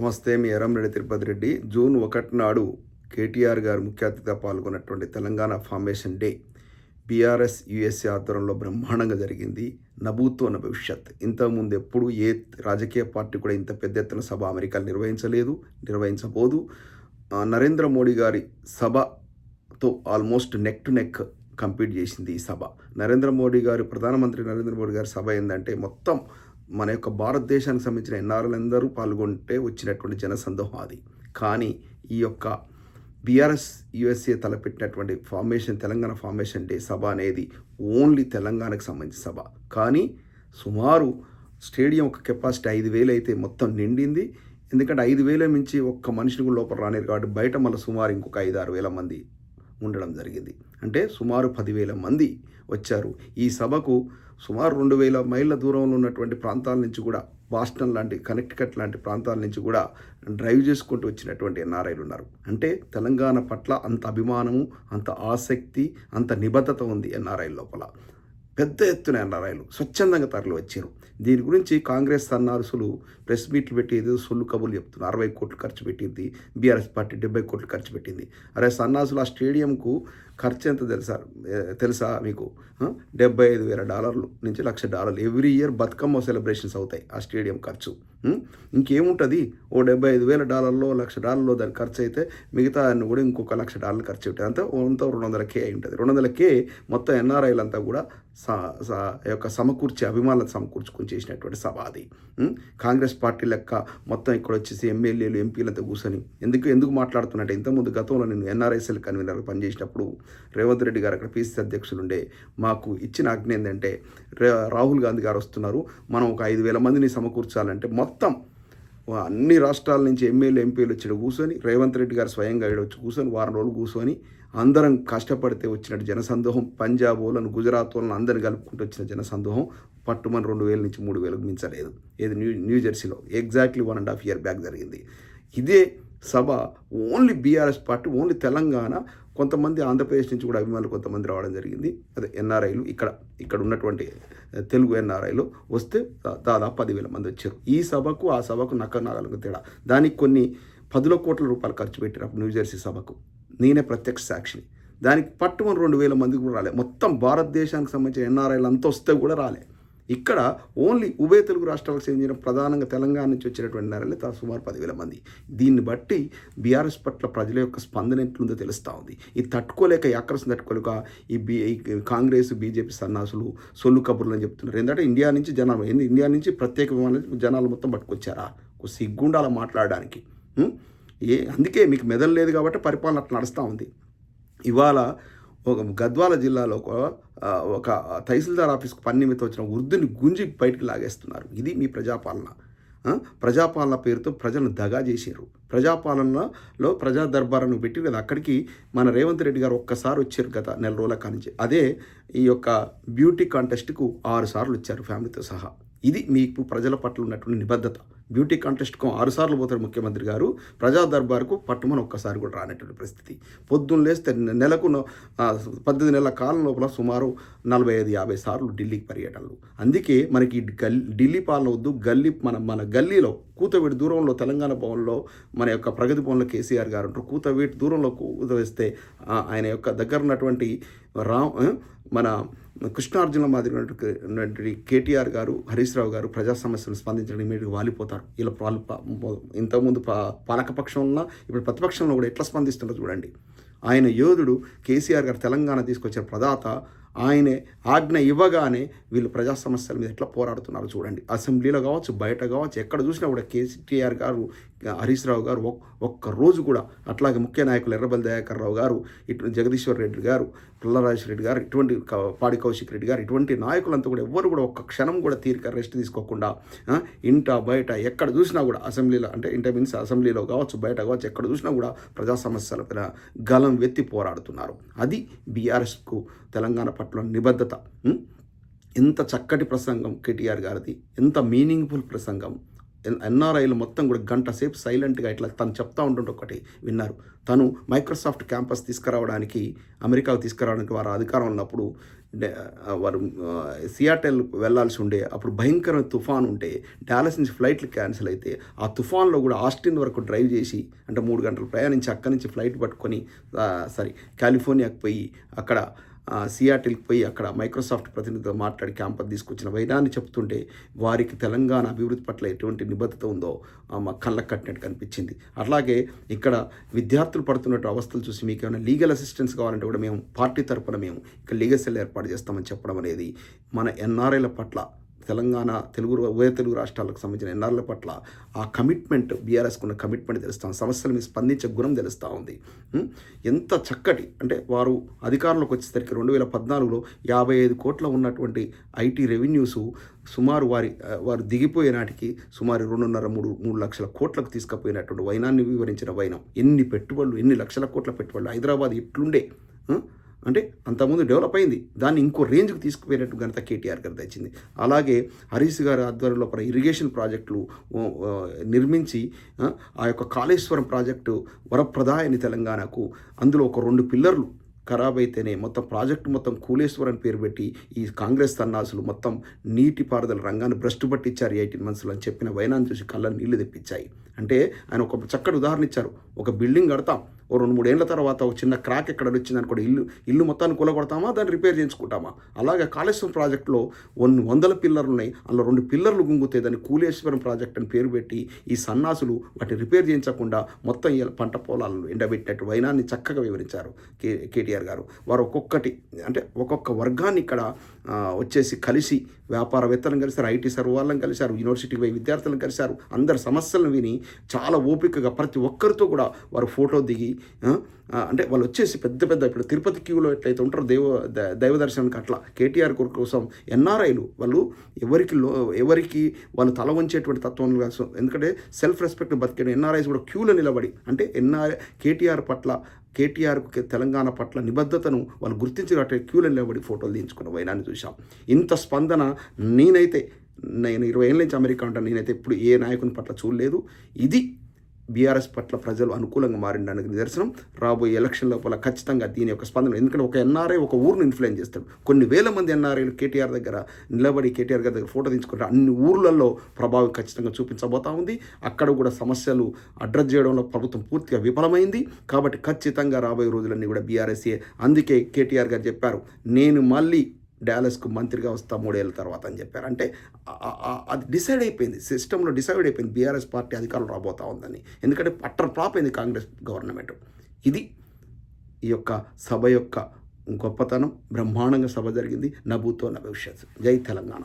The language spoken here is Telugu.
నమస్తే మీ ఎర్రంరెడ్డి తిరుపతి రెడ్డి. జూన్ ఒకటి నాడు కేటీఆర్ గారు ముఖ్య అతిథిగా పాల్గొన్నటువంటి Telangana formation day BRS USA ఆధ్వర్యంలో బ్రహ్మాండంగా జరిగింది. నభూతో అన్న భవిష్యత్. ఇంతకుముందు ఎప్పుడు ఏ రాజకీయ పార్టీ కూడా ఇంత పెద్ద ఎత్తున సభ అమెరికాలో నిర్వహించలేదు నిర్వహించబోదు. నరేంద్ర మోడీ గారి సభతో almost neck to neck complete చేసింది ఈ సభ. నరేంద్ర మోడీ గారు ప్రధానమంత్రి నరేంద్ర మోడీ గారి సభ ఏంటంటే మొత్తం మన యొక్క భారతదేశానికి సంబంధించిన ఎన్ఆర్ఎలందరూ పాల్గొంటే వచ్చినటువంటి జనసందోహం అది. కానీ ఈ యొక్క బీఆర్ఎస్ యుఎస్ఏ తలపెట్టినటువంటి ఫార్మేషన్ తెలంగాణ ఫార్మేషన్ డే సభ అనేది ఓన్లీ తెలంగాణకు సంబంధించిన సభ. కానీ సుమారు స్టేడియం ఒక కెపాసిటీ ఐదు వేలు అయితే మొత్తం నిండింది. ఎందుకంటే ఐదు వేల మించి ఒక్క మనిషిని కూడా లోపల రానిరు కాబట్టి బయట మళ్ళీ సుమారు ఇంకొక ఐదు ఆరు వేల మంది ఉండడం జరిగింది. అంటే సుమారు పదివేల మంది వచ్చారు. ఈ సభకు సుమారు రెండు వేల మైళ్ళ దూరంలో ఉన్నటువంటి ప్రాంతాల నుంచి కూడా బాస్టన్ లాంటి కనెక్టికట్ లాంటి ప్రాంతాల నుంచి కూడా డ్రైవ్ చేసుకుంటూ వచ్చినటువంటి ఎన్ఆర్ఐలు ఉన్నారు. అంటే తెలంగాణ పట్ల అంత అభిమానము అంత ఆసక్తి అంత నిబద్ధత ఉంది ఎన్ఆర్ఐ లోపల. పెద్ద ఎత్తున ఎన్ఆర్ఐలు స్వచ్ఛందంగా తరలి వచ్చారు దీని గురించి కాంగ్రెస్ సన్నాసులు ప్రెస్ మీట్లు పెట్టి ఏదో సొల్లు కబుర్లు చెప్తున్నారు అరవై కోట్లు ఖర్చు పెట్టింది బీఆర్ఎస్ పార్టీ డెబ్బై కోట్లు ఖర్చు పెట్టింది. అరే సన్నాసులు ఆ స్టేడియంకు ఖర్చు ఎంత తెలుసా? తెలుసా మీకు? డెబ్బై ఐదు వేల డాలర్లు నుంచి లక్ష డాలర్లు. ఎవ్రీ ఇయర్ బతుకమ్మ సెలబ్రేషన్స్ అవుతాయి ఆ స్టేడియం ఖర్చు. ఇంకేముంటుంది? ఓ డెబ్బై ఐదు వేల డాలర్లో లక్ష డాలర్లో దాని ఖర్చు అయితే మిగతా కూడా ఇంకొక లక్ష డాలర్లు ఖర్చు ఉంటుంది అంతా అంతా రెండు వందల కే అయి ఉంటుంది. రెండు వందల కే మొత్తం ఎన్ఆర్ఐలంతా కూడా సా యొక్క సమకూర్చి అభిమానులను సమకూర్చుకొని చేసినటువంటి సభ అది. కాంగ్రెస్ కాంగ్రెస్ పార్టీ లెక్క మొత్తం ఇక్కడ వచ్చేసి ఎమ్మెల్యేలు ఎంపీలంతా కూర్చొని ఎందుకు ఎందుకు మాట్లాడుతున్నట్టే? ఇంతకుముందు గతంలో నేను ఎన్ఆర్ఐసీఎల్ కన్వీనర్ పనిచేసినప్పుడు రేవంత్ రెడ్డి గారు అక్కడ పీసీసీ అధ్యక్షులు ఉండే మాకు ఇచ్చిన ఆజ్ఞ ఏంటంటే రాహుల్ గాంధీ గారు వస్తున్నారు మనం ఒక ఐదు వేల మందిని సమకూర్చాలంటే మొత్తం అన్ని రాష్ట్రాల నుంచి ఎమ్మెల్యే ఎంపీలు వచ్చి కూర్చొని రేవంత్ రెడ్డి గారు స్వయంగా ఈడ వచ్చి కూర్చొని వారం రోజులు కూర్చొని అందరం కష్టపడితే వచ్చినట్టు జనసందోహం పంజాబ్ వాళ్ళను గుజరాత్ వాళ్ళని అందరిని కలుపుకుంటూ వచ్చిన జనసందోహం పట్టుమని రెండు వేల నుంచి మూడు వేలకు మించలేదు. ఏది న్యూ న్యూ జెర్సీలో. Exactly one and half year back జరిగింది. ఇదే సభ only BRS party only Telangana కొంతమంది ఆంధ్రప్రదేశ్ నుంచి కూడా అభిమానులు కొంతమంది రావడం జరిగింది. అదే ఎన్ఆర్ఐలు ఇక్కడ ఇక్కడ ఉన్నటువంటి తెలుగు ఎన్ఆర్ఐలు వస్తే దాదాపు పదివేల మంది వచ్చారు. ఈ సభకు ఆ సభకు నక్క నాగలకు తేడా. దానికి కొన్ని పదుల కోట్ల రూపాయలు ఖర్చు పెట్టారు న్యూజెర్సీ సభకు నేనే ప్రత్యక్ష సాక్షిని. దానికి పట్టుమని రెండు వేల మంది కూడా రాలే. మొత్తం భారతదేశానికి సంబంధించిన ఎన్ఆర్ఐలు అంతా వస్తే కూడా రాలే. ఇక్కడ ఓన్లీ ఉభయ తెలుగు రాష్ట్రాలకు చెందిన ప్రధానంగా తెలంగాణ నుంచి వచ్చినటువంటి నరలే తా సుమారు పదివేల మంది. దీన్ని బట్టి బీఆర్ఎస్ పట్ల ప్రజల యొక్క స్పందన ఎట్లుందో తెలుస్తూ ఉంది. ఇది తట్టుకోలేక ఈ తట్టుకోలేక ఈ బీ కాంగ్రెస్ బీజేపీ సన్నాసులు సొల్లు కబుర్లు అని చెప్తున్నారు. ఏంటంటే ఇండియా నుంచి జనాలు ఇండియా నుంచి ప్రత్యేక విమానాలు జనాలు మొత్తం పట్టుకొచ్చారా? సిగ్గుండాల మాట్లాడడానికి. ఏ అందుకే మీకు మెదలు లేదు కాబట్టి పరిపాలన అట్లా నడుస్తూ ఉంది. ఇవాళ ఒక గద్వాల జిల్లాలో ఒక ఒక తహసీల్దార్ ఆఫీస్కి పని నిమిత్తం వచ్చిన ఉర్దుని గుంజి బయటికి లాగేస్తున్నారు. ఇది మీ ప్రజాపాలన. ప్రజాపాలన పేరుతో ప్రజలను దగా చేసారు ప్రజాపాలనలో ప్రజా దర్బారును పెట్టి లేదా అక్కడికి మన రేవంత్ రెడ్డి గారు ఒక్కసారి వచ్చారు గత నెల రోజుల కానించి. అదే ఈ యొక్క బ్యూటీ కాంటెస్ట్కు ఆరు సార్లు వచ్చారు ఫ్యామిలీతో సహా. ఇది మీకు ప్రజల పట్ల ఉన్నటువంటి నిబద్ధత. బ్యూటీ కాంటెస్ట్కు ఆరుసార్లు పోతారు ముఖ్యమంత్రి గారు. ప్రజా దర్బార్కు పట్టుమని ఒక్కసారి కూడా రానటువంటి పరిస్థితి. పొద్దున్న లేస్తే నెలకు పద్దెనిమిది నెలల కాలం లోపల సుమారు నలభై ఐదు యాభై సార్లు ఢిల్లీకి పర్యటనలు. అందుకే మనకి గల్ ఢిల్లీ పాలన వద్దు. గల్లీ మన మన గల్లీలో కూతవేటి దూరంలో తెలంగాణ భవన్లో మన యొక్క ప్రగతి భవన్లో కేసీఆర్ గారు ఉంటారు. కూతవేటి దూరంలో కూత వేస్తే ఆయన యొక్క దగ్గర ఉన్నటువంటి రా మన కృష్ణార్జున మాదిరి ఉన్నటువంటి కేటీఆర్ గారు హరీష్ రావు గారు ప్రజా సమస్యలను స్పందించడం ఇమీడియట్గా వాలిపోతారు. ఇలా వాళ్ళు ఇంతకుముందు ప- పాలకపక్షంలో ఇప్పుడు ప్రతిపక్షంలో కూడా ఎట్లా స్పందిస్తుందో చూడండి. ఆయన యోధుడు కేసీఆర్ గారు తెలంగాణ తీసుకొచ్చిన ప్రదాత ఆయనే ఆజ్ఞ ఇవ్వగానే వీళ్ళు ప్రజా సమస్యల మీద ఎట్లా పోరాడుతున్నారు చూడండి. అసెంబ్లీలో కావచ్చు బయట కావచ్చు ఎక్కడ చూసినా కూడా కేసీఆర్ గారు హరీష్ రావు గారు ఒక్- ఒక్క రోజు కూడా అట్లాగే ముఖ్య నాయకులు ఎర్రబెల్లి దయాకర్ రావు గారు ఇటు జగదీశ్వర్ రెడ్డి గారు పుల్లరాజు రెడ్డి గారు ఇటువంటి పాడి కౌశిక్ రెడ్డి గారు ఇటువంటి నాయకులంతా కూడా ఎవ్వరు కూడా ఒక్క క్షణం కూడా తీరిక రెస్ట్ తీసుకోకుండా ఇంట బయట ఎక్కడ చూసినా కూడా అసెంబ్లీలో అంటే ఇంట మీన్స్ అసెంబ్లీలో కావచ్చు బయట కావచ్చు ఎక్కడ చూసినా కూడా ప్రజా సమస్యల పైన గలం వెత్తి పోరాడుతున్నారు. అది బీఆర్ఎస్కు తెలంగాణ పట్ల నిబద్ధత. ఎంత చక్కటి ప్రసంగం కేటీఆర్ గారిది ఎంత మీనింగ్ఫుల్ ప్రసంగం. ఎన్ఆర్ఐలు మొత్తం కూడా గంట సేపు సైలెంట్గా ఇట్లా తను చెప్తా ఉంటుంటే ఒకటి విన్నారు. తను మైక్రోసాఫ్ట్ క్యాంపస్ తీసుకురావడానికి అమెరికాకు తీసుకురావడానికి వారు అధికారం ఉన్నప్పుడు వారు సియాటెల్ వెళ్ళాల్సి ఉండే అప్పుడు భయంకరమైన తుఫాన్ ఉంటే డాలస్ నుంచి ఫ్లైట్లు క్యాన్సిల్ అయితే ఆ తుఫాన్లో కూడా ఆస్టిన్ వరకు డ్రైవ్ చేసి అంటే మూడు గంటలు ప్రయాణించి అక్కడి నుంచి ఫ్లైట్ పట్టుకొని సారీ కాలిఫోర్నియాకి పోయి అక్కడ సియాటిల్కి పోయి అక్కడ మైక్రోసాఫ్ట్ ప్రతినిధితో మాట్లాడి క్యాంపస్ తీసుకొచ్చిన వైనాన్ని చెప్తుంటే వారికి తెలంగాణ అభివృద్ధి పట్ల ఎటువంటి నిబద్ధత ఉందో మా కళ్ళకు కట్టినట్టు కనిపించింది. అట్లాగే ఇక్కడ విద్యార్థులు పడుతున్నట్టు అవస్థలు చూసి మీకు ఏమైనా లీగల్ అసిస్టెన్స్ కావాలంటే కూడా మేము పార్టీ తరపున మేము ఇక్కడ లీగల్ సెల్ ఏర్పాటు చేస్తామని చెప్పడం అనేది మన ఎన్ఆర్ఐల పట్ల తెలంగాణ తెలుగు ఉభయ తెలుగు రాష్ట్రాలకు సంబంధించిన ఎన్ఆర్ల పట్ల ఆ కమిట్మెంట్ బీఆర్ఎస్కు ఉన్న కమిట్మెంట్ తెలుస్తాం సమస్యల మీద స్పందించే గుణం తెలుస్తూ ఉంది. ఎంత చక్కటి అంటే వారు అధికారంలోకి వచ్చేసరికి రెండు వేల పద్నాలుగులో యాభై ఐదు కోట్ల ఉన్నటువంటి ఐటీ రెవెన్యూస్ సుమారు వారి వారు దిగిపోయే నాటికి సుమారు రెండున్నర మూడు మూడు లక్షల కోట్లకు తీసుకుపోయినటువంటి వైనాన్ని వివరించిన వైనం. ఎన్ని పెట్టుబడులు ఎన్ని లక్షల కోట్ల పెట్టుబడులు హైదరాబాద్ ఎట్లుండే? అంటే అంతకుముందు డెవలప్ అయింది. దాన్ని ఇంకో రేంజ్కి తీసుకుపోయినట్టు ఘనత కేటీఆర్ గారు తెచ్చింది. అలాగే హరీష్ గారి ఆధ్వర్యంలో ఇరిగేషన్ ప్రాజెక్టులు నిర్మించి ఆ, యొక్క కాళేశ్వరం ప్రాజెక్టు వరప్రదాయని తెలంగాణకు అందులో ఒక రెండు పిల్లర్లు ఖరాబ్ అయితేనే మొత్తం ప్రాజెక్టు మొత్తం కూలేశ్వర్ అని పేరు పెట్టి ఈ కాంగ్రెస్ సన్నాసులు మొత్తం నీటిపారుదల రంగాన్ని భ్రష్టు పట్టించారు ఎయిటీన్ మంత్స్లో అని చెప్పిన వైనాన్ని చూసి కళ్ళ నీళ్ళు తెప్పించాయి. అంటే ఆయన ఒక చక్కటి ఉదాహరణ ఇచ్చారు. ఒక బిల్డింగ్ కడతాం ఓ రెండు మూడేళ్ళ తర్వాత ఒక చిన్న క్రాక్ ఎక్కడ వచ్చింది అనుకోండి ఇల్లు ఇల్లు మొత్తాన్ని కూలగొడతామా? దాన్ని రిపేర్ చేయించుకుంటామా? అలాగే కాళేశ్వరం ప్రాజెక్టులో కొన్ని వందల పిల్లర్లు ఉన్నాయి. అందులో రెండు పిల్లర్లు గుంగుతాయి. దాన్ని కూలేశ్వరం ప్రాజెక్ట్ అని పేరు పెట్టి ఈ సన్నాసులు వాటిని రిపేర్ చేయించకుండా మొత్తం పంట పొలాలను ఎండబెట్టినట్టు వైనాన్ని చక్కగా వివరించారు కే కేటీఆర్ గారు. వారు ఒక్కొక్కటి అంటే ఒక్కొక్క వర్గాన్ని ఇక్కడ వచ్చేసి కలిసి వ్యాపారవేత్తలను కలిశారు ఐటీ సర్వ్ వాళ్ళని కలిశారు యూనివర్సిటీ పోయి విద్యార్థులను కలిశారు. అందరి సమస్యలను విని చాలా ఓపికగా ప్రతి ఒక్కరితో కూడా వారు ఫోటో దిగి అంటే వాళ్ళు వచ్చేసి పెద్ద పెద్ద ఇప్పుడు తిరుపతి క్యూలో ఎట్లయితే ఉంటారో దేవ ద- దైవ దర్శనానికి అట్లా కేటీఆర్ కోసం ఎన్ఆర్ఐలు వాళ్ళు ఎవరికి లో ఎవరికి వాళ్ళు తల వంచేటువంటి తత్వం ఎందుకంటే సెల్ఫ్ రెస్పెక్ట్ బతికే ఎన్ఆర్ఐస్ కూడా క్యూలో నిలబడి అంటే ఎన్ఆర్ కేటీఆర్ పట్ల కేటీఆర్కు తెలంగాణ పట్ల నిబద్ధతను వాళ్ళు గుర్తించినట్టే క్యూలో నిలబడి ఫోటోలు తీయించుకున్న వైనాన్ని చూసాం ఇంత స్పందన నేనైతే నేను ఇరవై ఏళ్ళ నుంచి అమెరికా ఉంటాను నేనైతే ఎప్పుడు ఏ నాయకుని పట్ల చూడలేదు. ఇది బీఆర్ఎస్ పట్ల ప్రజలు అనుకూలంగా మారినడానికి నిదర్శనం. రాబోయే ఎలక్షన్ లోపల ఖచ్చితంగా దీని యొక్క స్పందన ఎందుకంటే ఒక ఎన్ఆర్ఐ ఒక ఊరిని ఇన్ఫ్లుయెన్స్ చేస్తాడు. కొన్ని వేల మంది ఎన్ఆర్ఐలు కేటీఆర్ దగ్గర నిలబడి కేటీఆర్ గారి దగ్గర ఫోటో తీసుకుంటారు అన్ని ఊర్లలో ప్రభావం ఖచ్చితంగా చూపించబోతా ఉంది. అక్కడ కూడా సమస్యలు అడ్రస్ చేయడంలో ప్రభుత్వం పూర్తిగా విఫలమైంది. కాబట్టి ఖచ్చితంగా రాబోయే రోజులన్నీ కూడా బీఆర్ఎస్ఏ అందుకే కేటీఆర్ గారు చెప్పారు నేను మళ్ళీ డాలస్కు మంత్రిగా వస్తా మూడేళ్ళ తర్వాత అని చెప్పారు. అంటే అది డిసైడ్ అయిపోయింది. సిస్టంలో డిసైడ్ అయిపోయింది. బీఆర్ఎస్ పార్టీ అధికారులు రాబోతా ఉందని. ఎందుకంటే పట్టర్ ఫ్లాప్ అయింది కాంగ్రెస్ గవర్నమెంట్. ఇది ఈ యొక్క సభ యొక్క గొప్పతనం. బ్రహ్మాండంగా సభ జరిగింది. నభూతో నా భవిష్యత్తు జై తెలంగాణ.